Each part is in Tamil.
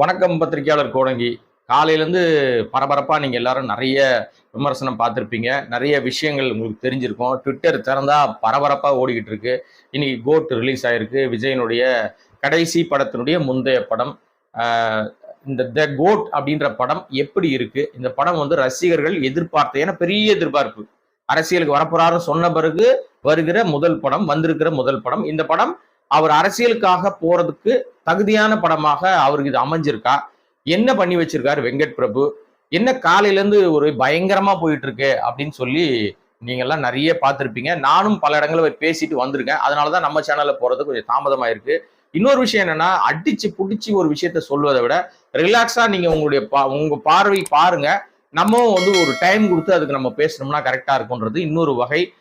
வணக்கம் பத்திரிகையாளர் கோடங்கி. காலையிலேருந்து பரபரப்பாக நீங்கள் எல்லாரும் நிறைய விமர்சனம் பார்த்துருப்பீங்க. நிறைய விஷயங்கள் உங்களுக்கு தெரிஞ்சிருக்கும். ட்விட்டர் திறந்தா பரபரப்பாக ஓடிக்கிட்டு இருக்கு. இன்னைக்கு கோட் ரிலீஸ் ஆயிருக்கு. விஜயனுடைய கடைசி படத்தினுடைய முந்தைய படம். இந்த த கோட் அப்படின்ற படம் எப்படி இருக்குது இந்த படம் வந்து ரசிகர்கள் எதிர்பார்த்த ஏன்னா பெரிய எதிர்பார்ப்பு. அரசியலுக்கு வரப்போறாரு சொன்ன பிறகு வருகிற முதல் படம் வந்திருக்கிற முதல் படம். இந்த படம் அவர் அரசியலுக்காக போறதுக்கு தகுதியான படமாக அவருக்கு இது அமைஞ்சிருக்கா? என்ன பண்ணி வச்சிருக்காரு வெங்கட் பிரபு? என்ன காலையிலேருந்து ஒரு பயங்கரமா போயிட்டு இருக்கு அப்படின்னு சொல்லி நீங்கள்லாம் நிறைய பார்த்துருப்பீங்க. நானும் பல இடங்களில் போய் பேசிட்டு வந்திருக்கேன். அதனாலதான் நம்ம சேனலில் போகிறது கொஞ்சம் தாமதமாகிருக்கு இன்னொரு விஷயம் என்னன்னா அடிச்சு பிடிச்சி ஒரு விஷயத்த சொல்வதை விட ரிலாக்ஸாக நீங்கள் உங்களுடைய பா- உங்கள் பார்வை பாருங்க. நம்ம வந்து ஒரு டைம் கொடுத்து அதுக்கு நம்ம பேசணும்னா கரெக்டாக இருக்குன்றது இன்னொரு வகை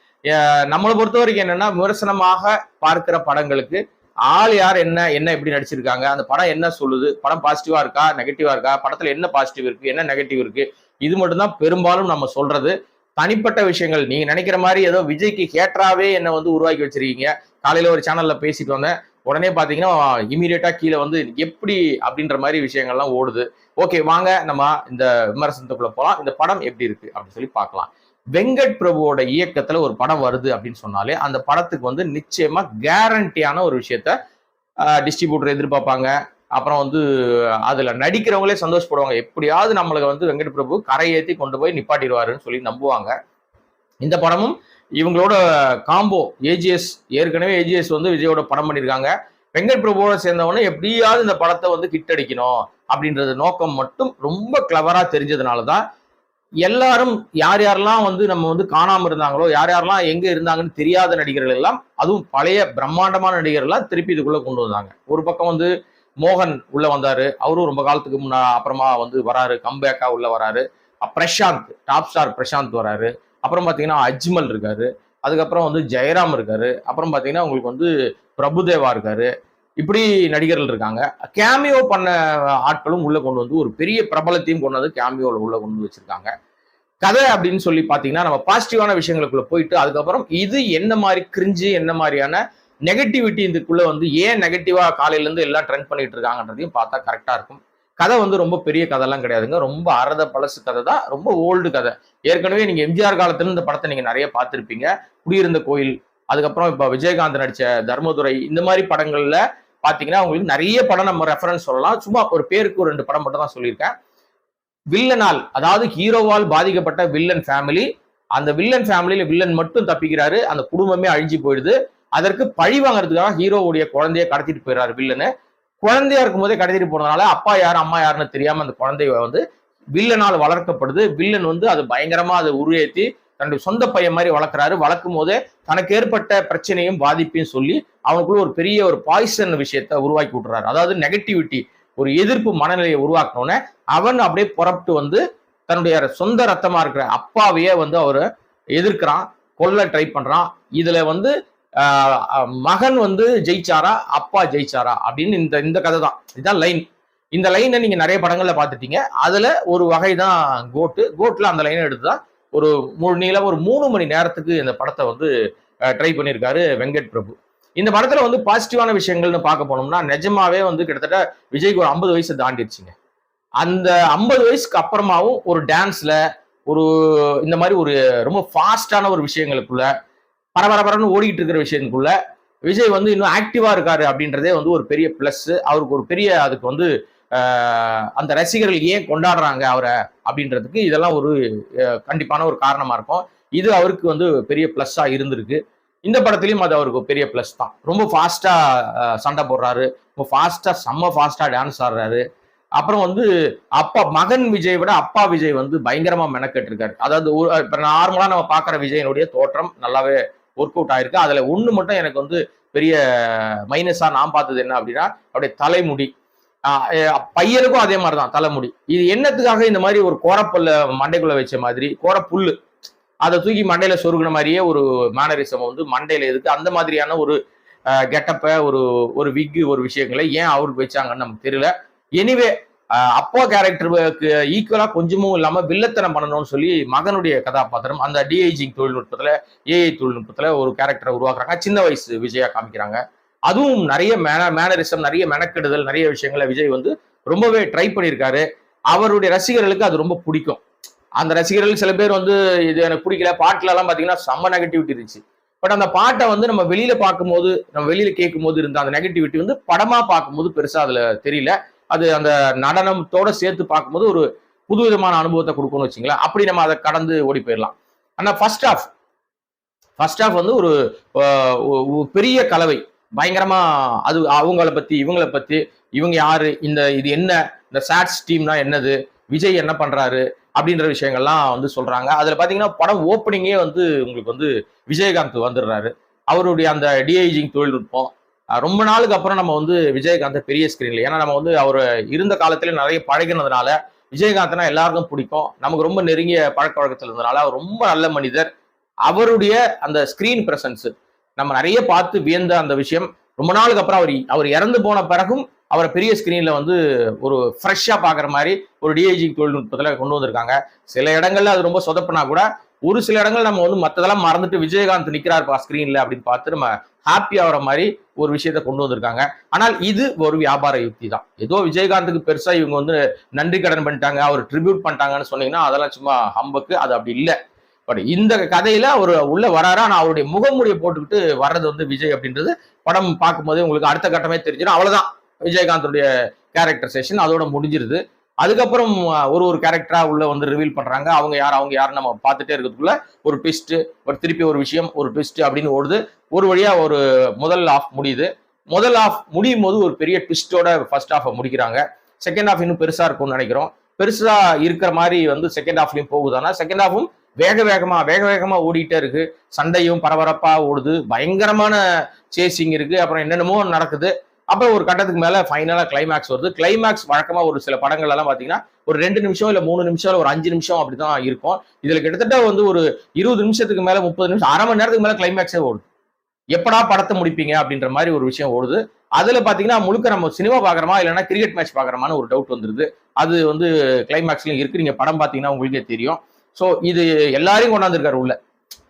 நம்மளை பொறுத்த வரைக்கும் என்னன்னா விமர்சனமாக பார்க்கிற படங்களுக்கு ஆள் யார் என்ன என்ன எப்படி நடிச்சிருக்காங்க அந்த படம் என்ன சொல்லுது படம் பாசிட்டிவா இருக்கா நெகட்டிவா இருக்கா படத்துல என்ன பாசிட்டிவ் இருக்கு என்ன நெகட்டிவ் இருக்கு இது மட்டும்தான் பெரும்பாலும் நம்ம சொல்றது. தனிப்பட்ட விஷயங்கள் நீங்க நினைக்கிற மாதிரி ஏதோ விஜய்க்கு ஹேட்டராகவே என்ன வந்து உருவாக்கி வச்சிருக்கீங்க. காலையில ஒரு சேனல்ல பேசிட்டு வந்தேன். உடனே பாத்தீங்கன்னா இமீடியட்டா கீழே வந்து எப்படி அப்படின்ற மாதிரி விஷயங்கள்லாம் ஓடுது. ஓகே வாங்க நம்ம இந்த விமர்சனத்துக்குள்ள போலாம். இந்த படம் எப்படி இருக்கு அப்படின்னு சொல்லி பார்க்கலாம். வெங்கட் பிரபுவோட இயக்கத்துல ஒரு படம் வருது அப்படின்னு சொன்னாலே அந்த படத்துக்கு வந்து நிச்சயமா கேரண்டியான ஒரு விஷயத்த டிஸ்ட்ரிபியூட்டர் எதிர்பார்ப்பாங்க. அப்புறம் வந்து அதுல நடிக்கிறவங்களே சந்தோஷப்படுவாங்க. எப்படியாவது நம்மளுக்கு வந்து வெங்கட் பிரபு கரையேத்தி கொண்டு போய் நிப்பாட்டிடுவாருன்னு சொல்லி நம்புவாங்க. இந்த படமும் இவங்களோட காம்போ ஏஜிஎஸ் ஏற்கனவே ஏஜிஎஸ் வந்து விஜயோட படம் பண்ணியிருக்காங்க. வெங்கட் பிரபுவோட சேர்ந்தவொடனே எப்படியாவது இந்த படத்தை வந்து கிட்டடிக்கணும் அப்படின்றது நோக்கம் மட்டும் ரொம்ப கிளவரா தெரிஞ்சதுனால தான் எல்லாரும் யார் யாரெல்லாம் வந்து நம்ம வந்து காணாமல் இருந்தாங்களோ யார் யாரெல்லாம் எங்கே இருந்தாங்கன்னு தெரியாத நடிகர்கள் எல்லாம் அதுவும் பழைய பிரம்மாண்டமான நடிகர்கள்லாம் திருப்பி இதுக்குள்ளே கொண்டு வந்தாங்க. ஒரு பக்கம் வந்து மோகன் உள்ளே வந்தார். அவரும் ரொம்ப காலத்துக்கு முன்னா அப்புறமா வந்து வராரு. கம்பேக்கா உள்ளே வராரு. பிரசாந்த் டாப் ஸ்டார் பிரசாந்த் வராரு. அப்புறம் பார்த்தீங்கன்னா அஜ்மல் இருக்காரு. அதுக்கப்புறம் வந்து ஜெயராம் இருக்காரு. அப்புறம் பார்த்தீங்கன்னா உங்களுக்கு வந்து பிரபுதேவா இருக்காரு. இப்படி நடிகர்கள் இருக்காங்க. கேமியோ பண்ண ஆட்களும் உள்ள கொண்டு வந்து ஒரு பெரிய பிரபலத்தையும் கொண்டு வந்து கேமியோவில் உள்ள கொண்டு வந்து வச்சிருக்காங்க. கதை அப்படின்னு சொல்லி பார்த்தீங்கன்னா நம்ம பாசிட்டிவான விஷயங்களுக்குள்ள போயிட்டு அதுக்கப்புறம் இது என்ன மாதிரி கிரிஞ்சு என்ன மாதிரியான நெகட்டிவிட்டி இதுக்குள்ள வந்து ஏன் நெகட்டிவா காலையிலேருந்து எல்லாம் ட்ரெண்ட் பண்ணிட்டு இருக்காங்கன்றதையும் பார்த்தா கரெக்டாக இருக்கும். கதை வந்து ரொம்ப பெரிய கதைலாம் கிடையாதுங்க. ரொம்ப அறத பழசு கதை தான். ரொம்ப ஓல்டு கதை. ஏற்கனவே நீங்கள் எம்ஜிஆர் காலத்துல இந்த படத்தை நீங்கள் நிறைய பார்த்துருப்பீங்க. குடியிருந்த கோயில் அதுக்கப்புறம் இப்போ விஜயகாந்த் நடித்த தர்மதுரை இந்த மாதிரி படங்களில் பாத்தீங்கன்னா உங்களுக்கு நிறைய படம் நம்ம ரெஃபரன்ஸ் சொல்லலாம். சும்மா ஒரு பேருக்கு ஒரு ரெண்டு படம் மட்டும் தான் சொல்லியிருக்கேன். வில்லனால் அதாவது ஹீரோவால் பாதிக்கப்பட்ட வில்லன் ஃபேமிலி அந்த வில்லன் ஃபேமிலியில வில்லன் மட்டும் தப்பிக்கிறாரு. அந்த குடும்பமே அழிஞ்சு போயிடுது. அதற்கு பழி வாங்குறதுக்காக ஹீரோவுடைய குழந்தைய கடத்திட்டு போயிடுறாரு வில்லனு. குழந்தையா இருக்கும்போதே கடத்திட்டு போனதுனால அப்பா யார் அம்மா யாருன்னு தெரியாம அந்த குழந்தைய வந்து வில்லனால் வளர்க்கப்படுது. வில்லன் வந்து அது பயங்கரமா அதை உருவேற்றி தன்னுடைய சொந்த பையன் மாதிரி வளர்க்குறாரு. வளர்க்கும் போதே தனக்கு ஏற்பட்ட பிரச்சனையும் பாதிப்பையும் சொல்லி அவனுக்குள்ள ஒரு பெரிய ஒரு பாய்சன் விஷயத்த உருவாக்கி விட்டுறாரு. அதாவது நெகட்டிவிட்டி ஒரு எதிர்ப்பு மனநிலையை உருவாக்கணும்னு அவன் அப்படியே புறப்பட்டு வந்து தன்னுடைய சொந்த ரத்தமா இருக்கிற அப்பாவையே வந்து அவர் எதிர்க்கிறான் கொல்ல ட்ரை பண்றான். இதுல வந்து மகன் வந்து ஜெயிச்சாரா அப்பா ஜெயிச்சாரா அப்படின்னு இந்த இந்த கதை தான். இதுதான் லைன் இந்த லைனை நீங்க நிறைய படங்கள்ல பார்த்துட்டீங்க. அதுல ஒரு வகை தான் கோட்டு கோட்ல அந்த லைனை எடுத்து தான் ஒரு முழு நீளம் ஒரு மூணு மணி நேரத்துக்கு இந்த படத்தை வந்து ட்ரை பண்ணியிருக்காரு வெங்கட் பிரபு. இந்த படத்துல வந்து பாசிட்டிவான விஷயங்கள்னு பார்க்க போனோம்னா நிஜமாவே வந்து கிட்டத்தட்ட விஜய்க்கு ஒரு ஐம்பது வயசு தாண்டிடுச்சுங்க. அந்த ஐம்பது வயசுக்கு அப்புறமாவும் ஒரு டான்ஸ்ல ஒரு இந்த மாதிரி ஒரு ரொம்ப ஃபாஸ்டான ஒரு விஷயங்களுக்குள்ள பரபரபரன்னு ஓடிக்கிட்டு இருக்கிற விஷயத்துக்குள்ள விஜய் வந்து இன்னும் ஆக்டிவா இருக்காரு அப்படின்றதே வந்து ஒரு பெரிய பிளஸ் அவருக்கு ஒரு பெரிய அதுக்கு வந்து அந்த ரசிகர்கள் ஏன் கொண்டாடுறாங்க அவரை அப்படின்றதுக்கு இதெல்லாம் ஒரு கண்டிப்பான ஒரு காரணமாக இருக்கும். இது அவருக்கு வந்து பெரிய ப்ளஸ்ஸாக இருந்திருக்கு. இந்த படத்துலையும் அது அவருக்கு பெரிய ப்ளஸ் தான். ரொம்ப ஃபாஸ்ட்டாக சண்டை போடுறாரு. ரொம்ப ஃபாஸ்ட்டாக செம்ம ஃபாஸ்ட்டாக டான்ஸ் ஆடுறாரு. அப்புறம் வந்து அப்பா மகன் விஜய் விட அப்பா விஜய் வந்து பயங்கரமா மெனக்கெட்டுருக்காரு. அதாவது ஒரு- இப்ப நார்மலா நம்ம பார்க்குற விஜயனுடைய தோற்றம் நல்லாவே ஒர்க் அவுட் ஆயிருக்கு. அதுல ஒன்று மட்டும் எனக்கு வந்து பெரிய மைனஸா நான் பார்த்தது என்ன அப்படின்னா அவருடைய தலைமுடி. பையனுக்கும் அதே மாதிரி தான் தலைமுடி. இது என்னத்துக்காக இந்த மாதிரி ஒரு கோரப்பல்ல மண்டைக்குள்ள வச்ச மாதிரி கோரப்புல்லு அதை தூக்கி மண்டையில சொருகின மாதிரியே ஒரு மேனரிசம் வந்து மண்டையில எதுக்கு அந்த மாதிரியான ஒரு கெட்டப்ப ஒரு ஒரு விக்கு ஒரு விஷயங்களை ஏன் அவருக்கு வச்சாங்கன்னு நமக்கு தெரியல. எனிவே அப்பா கேரக்டருக்கு ஈக்குவலா கொஞ்சமும் இல்லாம வில்லத்தனம் பண்ணணும்னு சொல்லி மகனுடைய கதாபாத்திரம் அந்த டிஐஜிங் தொழில்நுட்பத்துல ஏஐ தொழில்நுட்பத்துல ஒரு கேரக்டரை உருவாக்குறாங்க. சின்ன வயசு விஜயா காமிக்கிறாங்க. அதுவும் நிறைய மேன மேனரிசம் நிறைய மெனக்கெடுதல் நிறைய விஷயங்களை விஜய் வந்து ரொம்பவே ட்ரை பண்ணியிருக்காரு. அவருடைய ரசிகர்களுக்கு அது ரொம்ப பிடிக்கும். அந்த ரசிகர்கள் சில பேர் வந்து இது எனக்கு பிடிக்கல. பாட்டுலலாம் பார்த்தீங்கன்னா செம்ம நெகட்டிவிட்டி இருந்துச்சு. பட் அந்த பாட்டை வந்து நம்ம வெளியில பார்க்கும்போது நம்ம வெளியில கேட்கும்போது இருந்த அந்த நெகட்டிவிட்டி வந்து படமா பார்க்கும்போது பெருசா அதுல தெரியல. அது அந்த நடனத்தோட சேர்த்து பார்க்கும்போது ஒரு புது விதமான அனுபவத்தை கொடுக்கணும்னு வச்சுங்களேன். அப்படி நம்ம அதை கடந்து ஓடி போயிடலாம். ஆனா ஃபர்ஸ்ட் ஆஃப் ஃபர்ஸ்ட் ஆஃப் வந்து ஒரு பெரிய கலவை. பயங்கரமா அது அவங்கள பத்தி இவங்கள பத்தி இவங்க யாரு இந்த இது என்ன இந்த சாட்ஸ் டீம்னா என்னது விஜய் என்ன பண்றாரு அப்படின்ற விஷயங்கள்லாம் வந்து சொல்றாங்க. அதுல பாத்தீங்கன்னா படம் ஓப்பனிங்கே வந்து உங்களுக்கு வந்து விஜயகாந்த் வந்துடுறாரு. அவருடைய அந்த டிஐஜிங் தொழில்நுட்பம். ரொம்ப நாளுக்கு அப்புறம் நம்ம வந்து விஜயகாந்த் பெரிய ஸ்கிரீன்ல ஏன்னா நம்ம வந்து அவர் இருந்த காலத்துல நிறைய பழகினதுனால விஜயகாந்த்னா எல்லாருக்கும் பிடிக்கும். நமக்கு ரொம்ப நெருங்கிய பழக்க வழக்கத்தில் இருந்தனால அவர் ரொம்ப நல்ல மனிதர். அவருடைய அந்த ஸ்கிரீன் பிரசன்ஸ் நம்ம நிறைய பார்த்து வியந்த அந்த விஷயம். ரொம்ப நாளுக்கு அப்புறம் அவர் அவர் இறந்து போன பிறகும் அவரை பெரிய ஸ்கிரீன்ல வந்து ஒரு ஃப்ரெஷ்ஷாக பார்க்குற மாதிரி ஒரு டிஐஜி தொழில்நுட்பத்தில் கொண்டு வந்திருக்காங்க. சில இடங்கள்ல அது ரொம்ப சொதப்பினா கூட ஒரு சில இடங்கள் நம்ம வந்து மற்றதெல்லாம் மறந்துட்டு விஜயகாந்த் நிக்கிறாருப்பா ஸ்கிரீன்ல அப்படின்னு பார்த்து நம்ம ஹாப்பி ஆகிற மாதிரி ஒரு விஷயத்த கொண்டு வந்திருக்காங்க. ஆனால் இது ஒரு வியாபார யுக்தி தான். ஏதோ விஜயகாந்துக்கு பெருசாக இவங்க வந்து நன்றி கடன் பண்ணிட்டாங்க அவர் ட்ரிபியூட் பண்ணிட்டாங்கன்னு சொன்னீங்கன்னா அதெல்லாம் சும்மா ஹம்பக்கு அது அப்படி இல்லை. பட் இந்த கதையில அவர் உள்ள வராரா? ஆனா அவருடைய முகமூடியை போட்டுக்கிட்டு வர்றது வந்து விஜய் அப்படின்றது படம் பார்க்கும்போதே உங்களுக்கு அடுத்த கட்டமே தெரிஞ்சிடும். அவ்வளவுதான். விஜயகாந்தோடைய கேரக்டர் செஷன் அதோட முடிஞ்சிருது. அதுக்கப்புறம் ஒரு ஒரு கேரக்டரா உள்ள வந்து ரிவீல் பண்றாங்க. அவங்க யார் அவங்க யார் நம்ம பார்த்துட்டே இருக்கிறதுக்குள்ள ஒரு ட்விஸ்ட் ஒரு திருப்பி ஒரு விஷயம் ஒரு ட்விஸ்ட் அப்படின்னு ஓடுது. ஒரு வழியா ஒரு முதல் ஆஃப் முடியுது. முதல் ஆஃப் முடியும் போது ஒரு பெரிய ட்விஸ்டோட ஃபர்ஸ்ட் ஆஃப் முடிக்கிறாங்க. செகண்ட் ஆஃப் இன்னும் பெருசா இருக்கும்னு நினைக்கிறோம். பெருசா இருக்கிற மாதிரி வந்து செகண்ட் ஆஃப்லயும் போகுதானா செகண்ட் ஆஃபும் வேக வேகமா வேக வேகமா ஓடிட்டே இருக்கு. சண்டையும் பரபரப்பா ஓடுது. பயங்கரமான சேசிங் இருக்கு. அப்புறம் என்னென்னமோ நடக்குது. அப்புறம் ஒரு கட்டத்துக்கு மேல ஃபைனலா கிளைமேக்ஸ் வருது. கிளைமேக்ஸ் வழக்கமா ஒரு சில படங்கள் எல்லாம் பாத்தீங்கன்னா ஒரு ரெண்டு நிமிஷம் இல்ல மூணு நிமிஷம் இல்ல ஒரு அஞ்சு நிமிஷம் அப்படிதான் இருக்கும். இதுல கிட்டத்தட்ட வந்து ஒரு இருபது நிமிஷத்துக்கு மேல முப்பது நிமிஷம் அரை மணி நேரத்துக்கு மேல கிளைமேக்ஸே ஓடுது. எப்படா படத்தை முடிப்பீங்க அப்படின்ற மாதிரி ஒரு விஷயம் ஓடுது. அதுல பாத்தீங்கன்னா முழுக்க நம்ம சினிமா பாக்குறோமா இல்லைன்னா கிரிக்கெட் மேட்ச் பாக்குறோமான்னு ஒரு டவுட் வந்துருது. அது வந்து கிளைமேக்ஸ்லயும் இருக்கு. நீங்க படம் பாத்தீங்கன்னா உங்களுக்கே தெரியும். ஸோ இது எல்லாரையும் கொண்டாந்துருக்காரு உள்ள.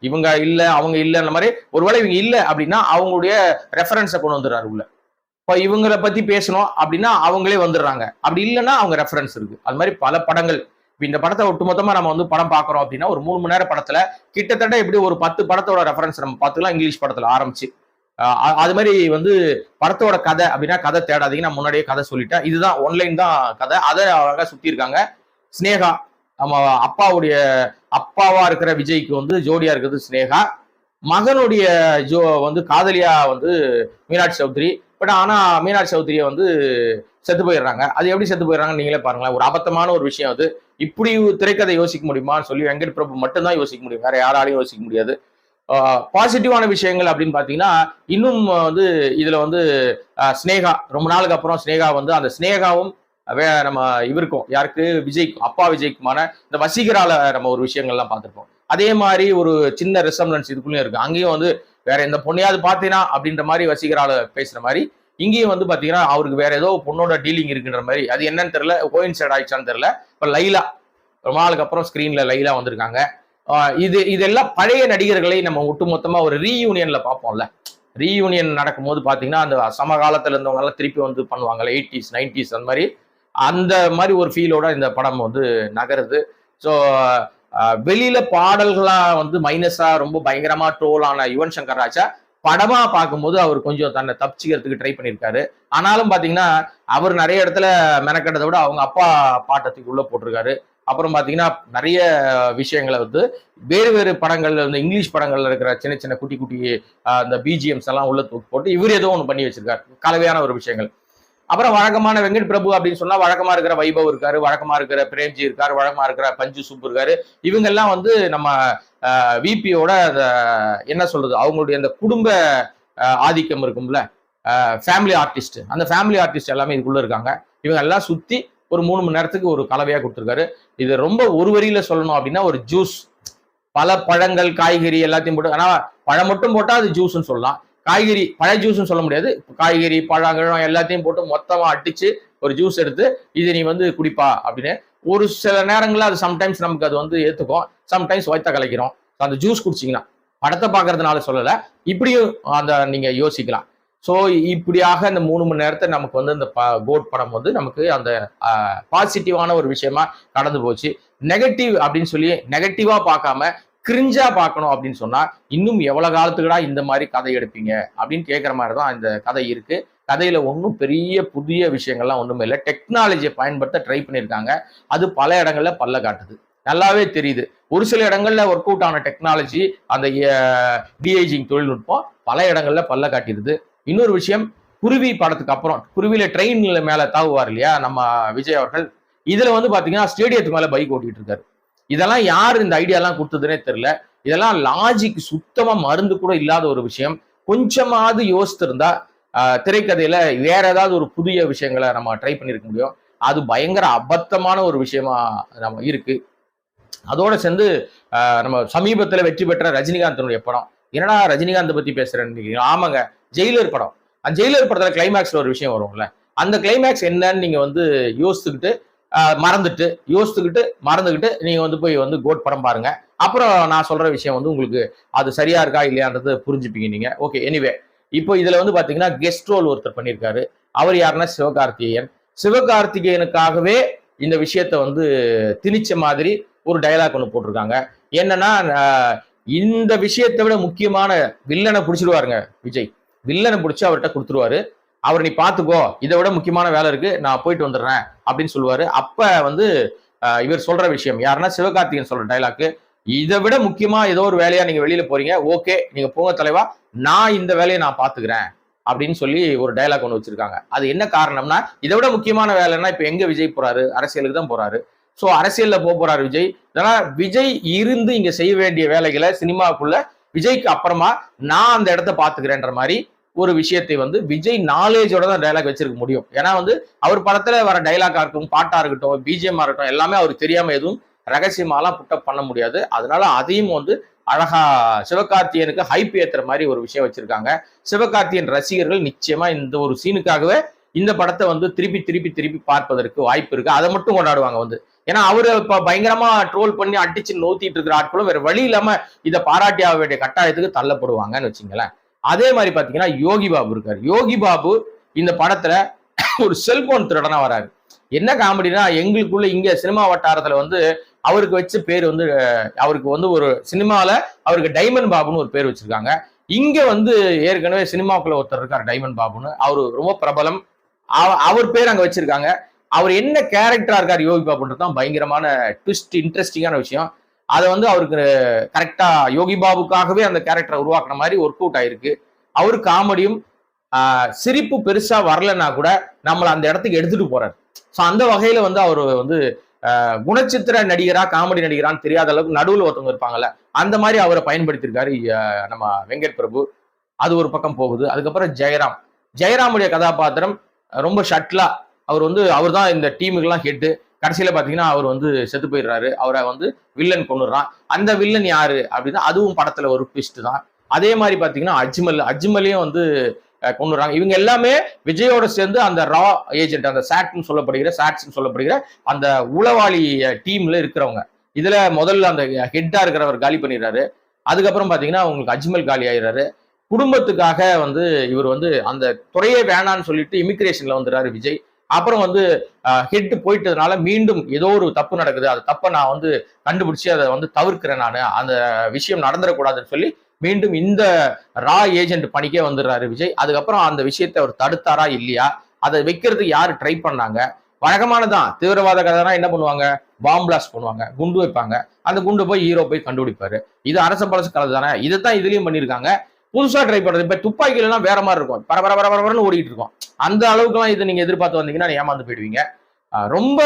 இவங்க இல்ல அவங்க இல்லைன்ற அந்த மாதிரி ஒருவேளை இவங்க இல்லை அப்படின்னா அவங்களுடைய ரெஃபரன்ஸை கொண்டு வந்துடுறாரு உள்ள. இப்போ இவங்கள பத்தி பேசணும் அப்படின்னா அவங்களே வந்துடுறாங்க. அப்படி இல்லைன்னா அவங்க ரெஃபரன்ஸ் இருக்கு. அது மாதிரி பல படங்கள். இப்போ இந்த படத்தை ஒட்டுமொத்தமாக நம்ம வந்து படம் பார்க்குறோம் அப்படின்னா ஒரு மூணு மணி நேரம் படத்துல கிட்டத்தட்ட எப்படி ஒரு பத்து படத்தோட ரெஃபரன்ஸ் நம்ம பார்த்துக்கலாம். இங்கிலீஷ் படத்துல ஆரம்பிச்சு. அது மாதிரி வந்து படத்தோட கதை அப்படின்னா கதை தேடாதீங்க. நான் முன்னாடியே கதை சொல்லிட்டேன். இதுதான் ஒன்லைன் தான் கதை. அதை அழகாக சுற்றி இருக்காங்க ஸ்னேகா நம்ம அப்பாவுடைய அப்பாவா இருக்கிற விஜய்க்கு வந்து ஜோடியா இருக்கிறது ஸ்னேகா மகனுடைய ஜோ வந்து காதலியா வந்து மீனாட்சி சௌத்ரி. பட் ஆனா மீனாட்சி சௌத்ரியை வந்து செத்து போயிடுறாங்க. அது எப்படி செத்து போயிடுறாங்கன்னு நீங்களே பாருங்களேன். ஒரு அபத்தமான ஒரு விஷயம் அது. இப்படி திரைக்கதை யோசிக்க முடியுமான்னு சொல்லி வெங்கட் பிரபு மட்டும்தான் யோசிக்க முடியும். வேற யாராலையும் யோசிக்க முடியாது. பாசிட்டிவான விஷயங்கள் அப்படின்னு பாத்தீங்கன்னா இன்னும் வந்து இதுல வந்து ஸ்னேகா ரொம்ப நாளுக்கு அப்புறம் ஸ்னேகா வந்து அந்த ஸ்னேகாவும் நம்ம இவருக்கும் யாருக்கு? விஜய்க்கும் அப்பா விஜய்க்குமான இந்த வசீகரால நம்ம ஒரு விஷயங்கள்லாம் பார்த்துருப்போம். அதே மாதிரி ஒரு சின்ன ரிசம்லன்ஸ் இதுக்குள்ளேயும் இருக்கு. அங்கேயும் வந்து வேற எந்த பொண்ணையாவது பார்த்தீங்கன்னா அப்படின்ற மாதிரி வசீகரால பேசுற மாதிரி இங்கேயும் வந்து பாத்தீங்கன்னா அவருக்கு வேற ஏதோ பொண்ணோட டீலிங் இருக்குன்ற மாதிரி அது என்னன்னு தெரியல கோயின்சைட் ஆயிடுச்சான்னு தெரியல இப்போ லைலா ரொம்ப நாளுக்கு அப்புறம் ஸ்கிரீன்ல லைலா வந்திருக்காங்க. இது இதெல்லாம் பழைய நடிகர்களை நம்ம ஒட்டுமொத்தமா ஒரு ரீயூனியன்ல பார்ப்போம்ல. ரீயூனியன் நடக்கும்போது பாத்தீங்கன்னா அந்த சமகாலத்துல இருந்தவங்க எல்லாம் திருப்பி வந்து பண்ணுவாங்கல்ல எயிட்டிஸ் நைன்டிஸ் அந்த மாதிரி அந்த மாதிரி ஒரு ஃபீலோட இந்த படம் வந்து நகருது. ஸோ வெளியில பாடல்களா வந்து மைனஸா ரொம்ப பயங்கரமா ட்ரோலான யுவன் சங்கர் ராஜா படமா பார்க்கும்போது அவர் கொஞ்சம் தன்னை தப்பிச்சுக்கிறதுக்கு ட்ரை பண்ணியிருக்காரு. ஆனாலும் பாத்தீங்கன்னா அவர் நிறைய இடத்துல மெனக்கட்டதை விட அவங்க அப்பா பாட்டத்துக்கு உள்ள போட்டிருக்காரு. அப்புறம் பாத்தீங்கன்னா நிறைய விஷயங்களை வந்து வேறு வேறு படங்கள்ல இந்த இங்கிலீஷ் படங்கள்ல இருக்கிற சின்ன சின்ன குட்டி குட்டி அந்த பிஜிஎம்ஸ் எல்லாம் உள்ள தூக்கி போட்டு இவர் ஏதோ ஒன்று பண்ணி வச்சிருக்காரு. கலவையான ஒரு விஷயங்கள். அப்புறம் வழக்கமான வெங்கட் பிரபு அப்படின்னு சொன்னா வழக்கமா இருக்கிற வைபவ் இருக்காரு வழக்கமா இருக்கிற பிரேம்ஜி இருக்காரு வழக்கமா இருக்கிற பஞ்சு சுப்பு இருக்காரு. இவங்க எல்லாம் வந்து நம்ம விபியோட என்ன சொல்றது அவங்களுடைய அந்த குடும்ப ஆதிக்கம் இருக்கும்ல. ஃபேமிலி ஆர்டிஸ்ட் அந்த ஃபேமிலி ஆர்டிஸ்ட் எல்லாமே இதுக்குள்ள இருக்காங்க. இவங்க எல்லாம் சுத்தி ஒரு மூணு மணி நேரத்துக்கு ஒரு கலவையா கொடுத்துருக்காரு. இது ரொம்ப ஒரு வரியில சொல்லணும் அப்படின்னா ஒரு ஜூஸ் பல பழங்கள் காய்கறி எல்லாத்தையும் போட்டு ஆனா பழம் மட்டும் போட்டா அது ஜூஸ்ன்னு சொல்லலாம். காய்கறி பழ ஜூஸ்னு சொல்ல முடியாது. காய்கறி பழங்கிழம் எல்லாத்தையும் போட்டு மொத்தமா அடிச்சு ஒரு ஜூஸ் எடுத்து இது நீ வந்து குடிப்பா அப்படின்னு. ஒரு சில நேரங்களில் அது சம்டைம்ஸ் நமக்கு அது வந்து ஏத்துக்கும். சம்டைம்ஸ் வைத்த கலைக்கிறோம். அந்த ஜூஸ் குடிச்சிங்கன்னா படத்தை பார்க்கறதுனால சொல்லல. இப்படியும் அந்த நீங்க யோசிக்கலாம். ஸோ இப்படியாக இந்த மூணு மணி நேரத்தை நமக்கு வந்து இந்த கோட் படம் வந்து நமக்கு அந்த பாசிட்டிவான ஒரு விஷயமா கடந்து போச்சு. நெகட்டிவ் அப்படின்னு சொல்லி நெகட்டிவா பார்க்காம கிரிஞ்சா பார்க்கணும் அப்படின்னு சொன்னா இன்னும் எவ்வளவு காலத்துக்குடா இந்த மாதிரி கதை எடுப்பீங்க? அப்படின்னு கேட்குற மாதிரி தான் இந்த கதை இருக்கு. கதையில ஒன்றும் பெரிய புதிய விஷயங்கள்லாம் ஒன்றுமே இல்லை. டெக்னாலஜியை பயன்படுத்த ட்ரை பண்ணியிருக்காங்க அது பல இடங்கள்ல பல்ல காட்டுது. நல்லாவே தெரியுது. ஒரு சில இடங்கள்ல ஒர்க் அவுட் ஆன டெக்னாலஜி அந்த டிஐஜிங் தொழில்நுட்பம் பல இடங்கள்ல பல்ல காட்டிடுது இன்னொரு விஷயம் குருவி படத்துக்கு அப்புறம் குருவியில ட்ரெயின்ல மேல தாவுவார் இல்லையா? நம்ம விஜய் அவர்கள். இதுல வந்து பாத்தீங்கன்னா ஸ்டேடியத்துக்கு மேல பைக் ஓட்டிட்டு இருக்காரு. இதெல்லாம் யார் இந்த ஐடியாலாம் கொடுத்ததுனே தெரியல. இதெல்லாம் லாஜிக் சுத்தமா மருந்து கூட இல்லாத ஒரு விஷயம். கொஞ்சமாவது யோசித்திருந்தா திரைக்கதையில வேற ஏதாவது ஒரு புதிய விஷயங்களை நம்ம ட்ரை பண்ணியிருக்க முடியும். அது பயங்கர அபத்தமான ஒரு விஷயமா நம்ம இருக்கு. அதோட சேர்ந்து நம்ம சமீபத்தில் வெற்றி பெற்ற ரஜினிகாந்தனுடைய படம். என்னடா ரஜினிகாந்த் பத்தி பேசுறேன்னு ஆமாங்க ஜெயிலர் படம். அந்த ஜெயிலர் படத்துல கிளைமேக்ஸ்ல ஒரு விஷயம் வரும்ல. அந்த கிளைமேக்ஸ் என்னன்னு நீங்க வந்து யோசித்துக்கிட்டு மறந்துட்டு யோசித்துக்கிட்டு மறந்துக்கிட்டு நீங்கள் வந்து போய் வந்து கோட் படம் பாருங்க. அப்புறம் நான் சொல்கிற விஷயம் வந்து உங்களுக்கு அது சரியா இருக்கா இல்லையான்றது புரிஞ்சுப்பீங்க நீங்கள் ஓகே எனிவே இப்போ இதில் வந்து பார்த்தீங்கன்னா கெஸ்ட் ரோல் ஒருத்தர் பண்ணியிருக்காரு. அவர் யாருன்னா சிவகார்த்திகேயன். சிவகார்த்திகேயனுக்காகவே இந்த விஷயத்த வந்து திணிச்ச மாதிரி ஒரு டயலாக் ஒன்று போட்டிருக்காங்க. என்னன்னா இந்த விஷயத்தை விட முக்கியமான வில்லனை பிடிச்சிருவாருங்க விஜய். வில்லனை பிடிச்சி அவர்கிட்ட கொடுத்துருவாரு. அவர் நீ பார்த்துக்கோ இதை விட முக்கியமான வேலை இருக்கு நான் போயிட்டு வந்துடுறேன் அப்படின்னு சொல்லுவாரு. அப்ப வந்து இவர் சொல்ற விஷயம் யாருன்னா சிவகார்த்திகேயன் சொல்ற டைலாக்கு இதை விட முக்கியமா ஏதோ ஒரு வேலையா நீங்க வெளியில போறீங்க ஓகே நீங்க போங்க தலைவா நான் இந்த வேலையை நான் பாத்துக்கிறேன் அப்படின்னு சொல்லி ஒரு டயலாக் ஒன்று வச்சிருக்காங்க. அது என்ன காரணம்னா இதை விட முக்கியமான வேலைன்னா இப்ப எங்க விஜய் போறாரு? அரசியலுக்கு தான் போறாரு. ஸோ அரசியல்ல போக போறாரு விஜய். இதனால விஜய் இருந்து இங்க செய்ய வேண்டிய வேலைகளை சினிமாவுக்குள்ள விஜய்க்கு அப்புறமா நான் அந்த இடத்த பாத்துக்கிறேன்ற மாதிரி ஒரு விஷயத்தை வந்து விஜய் நாலேஜோட தான் டைலாக் வச்சிருக்க முடியும். ஏன்னா வந்து அவர் படத்துல வர டைலாக்கா இருக்கட்டும் பாட்டா இருக்கட்டும் பிஜிஎம்மா இருக்கட்டும் எல்லாமே அவருக்கு தெரியாம எதுவும் ரகசியமாலாம் புட்டப் பண்ண முடியாது. அதனால அதையும் வந்து அழகா சிவகார்த்தியனுக்கு ஹைப் ஏத்துற மாதிரி ஒரு விஷயம் வச்சிருக்காங்க. சிவகார்த்தியன் ரசிகர்கள் நிச்சயமா இந்த ஒரு சீனுக்காகவே இந்த படத்தை வந்து திருப்பி திருப்பி திருப்பி பார்ப்பதற்கு வாய்ப்பு இருக்கு. அதை மட்டும் கொண்டாடுவாங்க வந்து. ஏன்னா அவரு இப்ப பயங்கரமா ட்ரோல் பண்ணி அடிச்சு நோத்திட்டு இருக்கிற ஆட்களும் வேற வழி இல்லாம இதை பாராட்டி ஆக வேண்டிய கட்டாயத்துக்கு தள்ளப்படுவாங்கன்னு வச்சுங்களேன். அதே மாதிரி பாத்தீங்கன்னா யோகி பாபு இருக்காரு. யோகி பாபு இந்த படத்துல ஒரு செல்போன் திருடனா வராரு. என்ன காமெடினா எங்களுக்குள்ள இங்க சினிமா வட்டாரத்துல வந்து அவருக்கு வச்ச பேர் வந்து அவருக்கு வந்து ஒரு சினிமால அவருக்கு டைமண்ட் பாபுன்னு ஒரு பேர் வச்சிருக்காங்க. இங்க வந்து ஏற்கனவே சினிமாக்குள்ள ஒருத்தர் இருக்கார் டைமண்ட் பாபுன்னு. அவர் ரொம்ப பிரபலம். அவ- அவர் பேர் அங்க வச்சிருக்காங்க. அவர் என்ன கேரக்டரா இருக்கார் யோகி பாபுன்றது தான் பயங்கரமான ட்விஸ்ட் இன்ட்ரெஸ்டிங்கான விஷயம். அதை வந்து அவருக்கு கரெக்டா யோகி பாபுக்காகவே அந்த கேரக்டரை உருவாக்குன மாதிரி ஒர்க் அவுட் ஆயிருக்கு. அவர் காமெடியும் சிரிப்பு பெருசா வரலன்னா கூட நம்மளை அந்த இடத்துக்கு எடுத்துட்டு போறாரு. ஸோ அந்த வகையில வந்து அவர் வந்து குணச்சித்திர நடிகரா காமெடி நடிகரான்னு தெரியாத அளவுக்கு நடுவில் ஒருத்தவங்க இருப்பாங்கல்ல அந்த மாதிரி அவரை பயன்படுத்தியிருக்காரு நம்ம வெங்கட் பிரபு. அது ஒரு பக்கம் போகுது. அதுக்கப்புறம் ஜெயராம். ஜெயராமுடைய கதாபாத்திரம் ரொம்ப ஷட்லா அவர் வந்து அவர் தான் இந்த டீமுக்கெல்லாம் ஹெட்டு கடைசியில் பார்த்தீங்கன்னா அவர் வந்து செத்து போயிடுறாரு. அவரை வந்து வில்லன் கொண்டுடுறான் அந்த வில்லன் யாரு அப்படின்னா அதுவும் படத்தில் ஒரு ட்விஸ்ட் தான். அதே மாதிரி பார்த்தீங்கன்னா அஜ்மல் அஜ்மலையும் வந்து கொண்டுறாங்க இவங்க எல்லாமே விஜயோட சேர்ந்து அந்த ரா ஏஜென்ட் அந்த சாட்னு சொல்லப்படுகிற சாட்ஸ்னு சொல்லப்படுகிற அந்த உளவாளி டீம்ல இருக்கிறவங்க. இதுல முதல்ல அந்த ஹெட்டா இருக்கிறவர் காலி பண்ணிடுறாரு. அதுக்கப்புறம் பாத்தீங்கன்னா அவங்களுக்கு அஜ்மல் காலி ஆயிடுறாரு. குடும்பத்துக்காக வந்து இவர் வந்து அந்த துறையே வேணான்னு சொல்லிட்டு இமிக்ரேஷன்ல வந்துடுறாரு விஜய். அப்புறம் வந்து ஹெட் போயிட்டதுனால மீண்டும் ஏதோ ஒரு தப்பு நடக்குது. அது தப்பை நான் வந்து கண்டுபிடிச்சி அதை வந்து தவிர்க்கிறேன் நான். அந்த விஷயம் நடந்துடக்கூடாதுன்னு சொல்லி மீண்டும் இந்த ரா ஏஜென்ட் பணிக்கே வந்துடுறாரு விஜய். அதுக்கப்புறம் அந்த விஷயத்தை அவர் தடுத்தாரா இல்லையா? அதை வைக்கிறதுக்கு யார் ட்ரை பண்ணாங்க? வழக்கமானதான் தீவிரவாத கதைனா என்ன பண்ணுவாங்க? பாம் பிளாஸ்ட் பண்ணுவாங்க. குண்டு வைப்பாங்க. அந்த குண்டு போய் ஹீரோ போய் கண்டுபிடிப்பாரு. இது அரச பழசு கலது தானே இதைத்தான் இதுலயும் பண்ணியிருக்காங்க. புதுசா ட்ரை பண்றது. இப்ப துப்பாக்கிலாம் வேற மாதிரி இருக்கும். பர பர பர பரபரன்னு ஓடிட்டு இருக்கும். அந்த அளவுக்குலாம் இது நீங்க எதிர்பார்த்து வந்தீங்கன்னா ஏமாந்து போயிடுவீங்க. ரொம்ப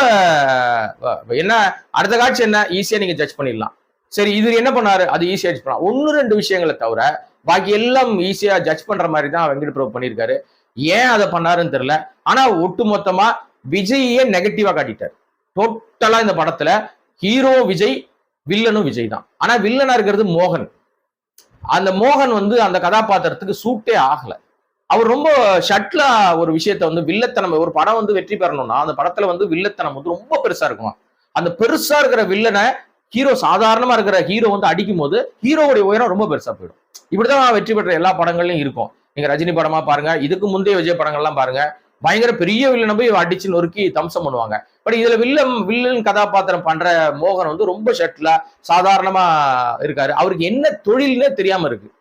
என்ன அடுத்த காட்சி என்ன? ஈஸியா நீங்க ஜட்ஜ் பண்ணிடலாம். சரி இது என்ன பண்ணாரு? அது ஈஸியா ஜட்ஜ் பண்ணலாம். ஒன்னு ரெண்டு விஷயங்களை தவிர பாக்கி எல்லாம் ஈஸியா ஜட்ஜ் பண்ற மாதிரி தான் வெங்கட் பிரபு பண்ணியிருக்காரு. ஏன் அதை பண்ணாருன்னு தெரியல. ஆனா ஒட்டு மொத்தமா விஜயே நெகட்டிவா காட்டிட்டார். டோட்டலா இந்த படத்துல ஹீரோ விஜய் வில்லனும் விஜய் தான். ஆனா வில்லனா இருக்கிறது மோகன். அந்த மோகன் வந்து அந்த கதாபாத்திரத்துக்கு சூட்டே ஆகல. அவர் ரொம்ப ஷட்லா ஒரு விஷயத்த வந்து வில்லத்தனம் ஒரு படம் வந்து வெற்றி பெறணும்னா அந்த படத்துல வந்து வில்லத்தனம் வந்து ரொம்ப பெருசா இருக்கும்? அந்த பெருசா இருக்கிற வில்லனை ஹீரோ சாதாரணமா இருக்கிற ஹீரோ வந்து அடிக்கும் போது ஹீரோவுடைய உயரம் ரொம்ப பெருசா போயிடும். இப்படிதான் வெற்றி பெற்ற எல்லா படங்கள்லயும் இருக்கும். நீங்க ரஜினி படமா பாருங்க இதுக்கு முந்தைய விஜய் படங்கள்லாம் பாருங்க. பயங்கர பெரிய வில்லனை போய் அடிச்சு நொறுக்கி தம்சம் பண்ணுவாங்க. பட் இதுல வில்லன் வில்லன் கதாபாத்திரம் பண்ற மோகன் வந்து ரொம்ப ஷட்டிலா சாதாரணமா இருக்காரு. அவருக்கு என்ன தொழில்னே தெரியாம இருக்கு.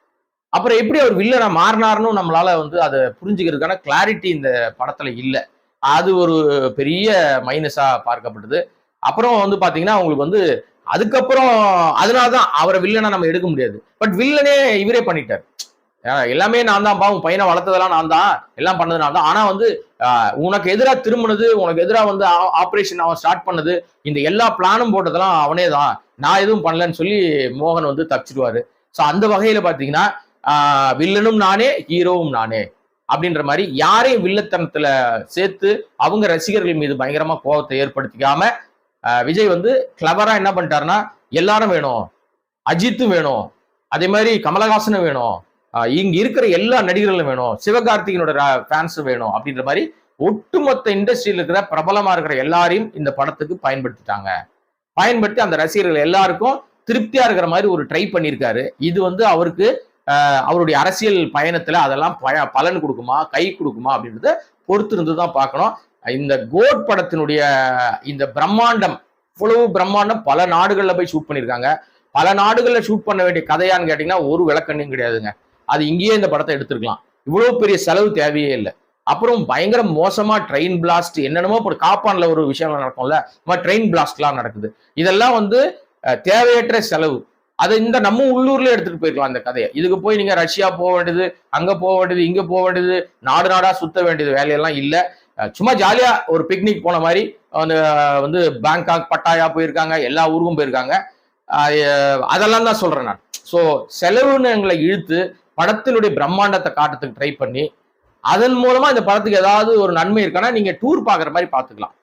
அப்புறம் எப்படி அவர் வில்லனா மாறினார்னு நம்மளால வந்து அதை புரிஞ்சுக்கிறதுக்கான கிளாரிட்டி இந்த படத்துல இல்ல. அது ஒரு பெரிய மைனஸா பார்க்கப்பட்டது. அப்புறம் வந்து பாத்தீங்கன்னா அவங்களுக்கு வந்து அதுக்கப்புறம் அதனாலதான் அவரை வில்லனா நம்ம எடுக்க முடியாது. பட் வில்லனே இவரே பண்ணிட்டார். எல்லாமே நான் தான் உன் பையனை வளர்த்ததெல்லாம் நான் தான் எல்லாம் பண்ணது நான் தான் ஆனா வந்து உனக்கு எதிராக திரும்பினது உனக்கு எதிராக வந்து ஆப்ரேஷன் அவன் ஸ்டார்ட் பண்ணது இந்த எல்லா பிளானும் போட்டதெல்லாம் அவனே தான் நான் எதுவும் பண்ணலன்னு சொல்லி மோகன் வந்து தப்பிச்சிடுவாரு. ஸோ அந்த வகையில பாத்தீங்கன்னா வில்லனும் நானே ஹீரோவும் நானே அப்படின்ற மாதிரி யாரையும் வில்லத்தனத்துல சேர்த்து அவங்க ரசிகர்கள் மீது பயங்கரமா கோபத்தை ஏற்படுத்திக்காம விஜய் வந்து கிளவரா என்ன பண்ணிட்டாருன்னா எல்லாரும் வேணும். அஜித்தும் வேணும். அதே மாதிரி கமலஹாசனும் வேணும். இங்க இருக்கிற எல்லா நடிகர்களும் வேணும். சிவகார்த்திகனோட ஃபேன்ஸ் வேணும் அப்படின்ற மாதிரி ஒட்டுமொத்த இண்டஸ்ட்ரியில் இருக்கிற பிரபலமா இருக்கிற எல்லாரையும் இந்த படத்துக்கு பயன்படுத்திட்டாங்க. பயன்படுத்தி அந்த ரசிகர்கள் எல்லாருக்கும் திருப்தியா இருக்கிற மாதிரி ஒரு ட்ரை பண்ணியிருக்காரு. இது வந்து அவருக்கு அவருடைய அரசியல் பயணத்துல அதெல்லாம் பய- பலன் கொடுக்குமா கை கொடுக்குமா அப்படின்றத பொறுத்து இருந்து தான் பார்க்கணும். இந்த கோட் படத்தினுடைய இந்த பிரம்மாண்டம் இவ்வளவு பிரம்மாண்டம் பல நாடுகளில் போய் ஷூட் பண்ணியிருக்காங்க. பல நாடுகளில் ஷூட் பண்ண வேண்டிய கதையான்னு கேட்டிங்கன்னா ஒரு விளக்கண்ணையும் கிடையாதுங்க. அது இங்கேயே இந்த படத்தை எடுத்துருக்கலாம். இவ்வளவு பெரிய செலவு தேவையே இல்லை. அப்புறம் பயங்கர மோசமா ட்ரெயின் பிளாஸ்ட் என்னென்னமோ இப்போ காப்பான்ல ஒரு விஷயம் நடக்கும்ல? ட்ரெயின் பிளாஸ்ட்லாம் நடக்குது. இதெல்லாம் வந்து தேவையற்ற செலவு. அதை இந்த நம்ம உள்ளூர்ல எடுத்துட்டு போயிருக்கலாம் அந்த கதையை. இதுக்கு போய் நீங்க ரஷ்யா போக வேண்டியது அங்க போக வேண்டியது இங்க போக வேண்டியது நாடு நாடா சுத்த வேண்டியது வேலையெல்லாம் இல்லை. சும்மா ஜாலியா ஒரு பிக்னிக் போன மாதிரி வந்து வந்து பேங்காக் பட்டாயா போயிருக்காங்க எல்லா ஊருக்கும் போயிருக்காங்க. அதெல்லாம் தான் சொல்றேன் நான். ஸோ செலவுன்னு எங்களை இழுத்து படத்தினுடைய பிரம்மாண்டத்தை காட்டுறதுக்கு ட்ரை பண்ணி அதன் மூலமா இந்த படத்துக்கு ஏதாவது ஒரு நன்மை இருக்கானா நீங்க டூர் பாக்குற மாதிரி பாத்துக்கலாம்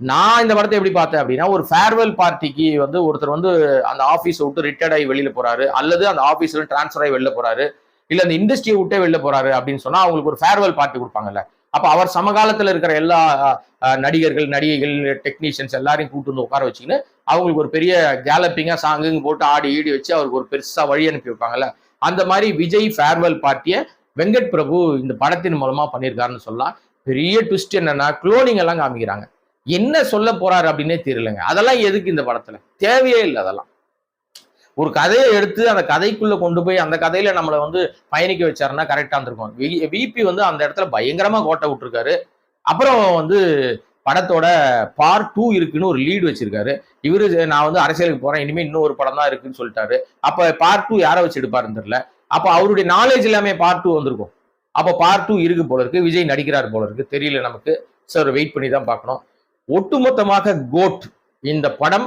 நான் இந்த படத்தை எப்படி பார்த்தேன் அப்படின்னா ஒரு ஃபேர்வெல் பார்ட்டிக்கு வந்து ஒருத்தர் வந்து அந்த ஆஃபீஸை விட்டு ரிட்டையர்ட் ஆகி வெளியில போறாரு அல்லது அந்த ஆஃபீஸ்ல டிரான்ஸ்ஃபர் ஆகி வெளில போறாரு இல்ல அந்த இண்டஸ்ட்ரியை விட்டே வெளில போறாரு அப்படின்னு சொன்னா அவங்களுக்கு ஒரு ஃபேர்வெல் பார்ட்டி கொடுப்பாங்கல்ல. அப்ப அவர் சமகாலத்துல இருக்கிற எல்லா நடிகர்கள் நடிகைகள் டெக்னீஷியன்ஸ் எல்லாரையும் கூட்டு வந்து உட்கார வச்சுக்கின்னு அவங்களுக்கு ஒரு பெரிய கேலப்பிங்கா சாங்குங்க போட்டு ஆடி ஈடி வச்சு அவருக்கு ஒரு பெருசா வழி அனுப்பி வைப்பாங்கல்ல. அந்த மாதிரி விஜய் ஃபேர்வெல் பார்ட்டியை வெங்கட் பிரபு இந்த படத்தின் மூலமா பண்ணியிருக்காருன்னு சொல்லலாம். பெரிய ட்விஸ்ட் என்னன்னா குளோனிங் எல்லாம் காமிக்கிறாங்க. என்ன சொல்ல போறாரு அப்படின்னே தெரியலங்க. அதெல்லாம் எதுக்கு இந்த படத்துல? தேவையே இல்லை அதெல்லாம். ஒரு கதையை எடுத்து அந்த கதைக்குள்ள கொண்டு போய் அந்த கதையில நம்மளை வந்து பயணிக்க வச்சாருன்னா கரெக்டா இருந்திருக்கும். விபி வந்து அந்த இடத்துல பயங்கரமா கோட்டை விட்டுருக்காரு. அப்புறம் வந்து படத்தோட பார்ட் டூ இருக்குன்னு ஒரு லீடு வச்சிருக்காரு. இவரு நான் வந்து அரசியலுக்கு போறேன் இனிமே இன்னும் ஒரு படம் தான் இருக்குன்னு சொல்லிட்டாரு. அப்ப பார்ட் டூ யாரை வச்சு எடுப்பாருன்னு தெரியல. அப்ப அவருடைய நாலேஜ் எல்லாமே பார்ட் டூ வந்திருக்கும். அப்போ பார்ட் டூ இருக்கு போல இருக்கு. விஜய் நடிக்கிறார் போல இருக்கு. தெரியல நமக்கு. சார் வெயிட் பண்ணி தான் பார்க்கணும். ஒட்டுமொத்தமாக கோட் இந்த படம்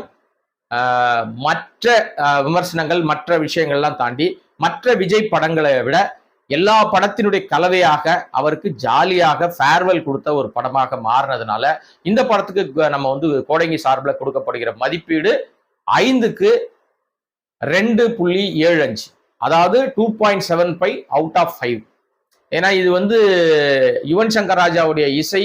மற்ற விமர்சனங்கள் மற்ற விஷயங்கள்லாம் தாண்டி மற்ற விஜய் படங்களை விட எல்லா படத்தினுடைய கலவையாக அவருக்கு ஜாலியாக ஃபேர்வெல் கொடுத்த ஒரு படமாக மாறினதுனால இந்த படத்துக்கு நம்ம வந்து கோடங்கி சார்பில் கொடுக்கப்படுகிற மதிப்பீடு ஐந்துக்கு ரெண்டு புள்ளி ஏழு அஞ்சு. அதாவது two point seven five out of five ஏன்னா இது வந்து யுவன் சங்கர் ராஜாவுடைய இசை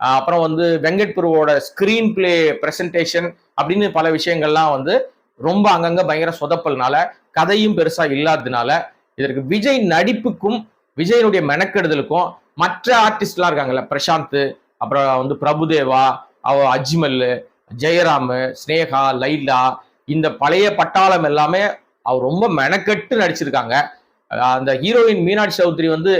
அப்புறம் வந்து வெங்கட் குருவோட ஸ்கிரீன் பிளே ப்ரெசன்டேஷன் அப்படின்னு பல விஷயங்கள்லாம் வந்து ரொம்ப அங்கங்கே பயங்கர சொதப்பல்னால கதையும் பெருசாக இல்லாததுனால இதற்கு விஜய் நடிப்புக்கும் விஜயனுடைய மெனக்கெடுதலுக்கும் மற்ற ஆர்டிஸ்ட்லாம் இருக்காங்கல்ல பிரசாந்த் அப்புறம் வந்து பிரபுதேவா அவ அஜ்மல் ஜெயராம் ஸ்னேகா லைலா இந்த பழைய பட்டாளம் எல்லாமே அவர் ரொம்ப மெனக்கெட்டு நடிச்சிருக்காங்க. அந்த ஹீரோயின் மீனாட்சி சௌத்ரி வந்து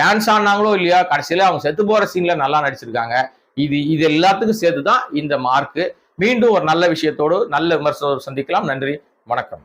டான்ஸ் ஆடினாங்களோ இல்லையா கடைசியில் அவங்க செத்து போகிற சீனில் நல்லா நடிச்சிருக்காங்க. இது இது எல்லாத்துக்கும் சேர்த்து தான் இந்த மார்க்கு மீண்டும் ஒரு நல்ல விஷயத்தோடு நல்ல விமர்சனம் சந்திக்கலாம். நன்றி வணக்கம்.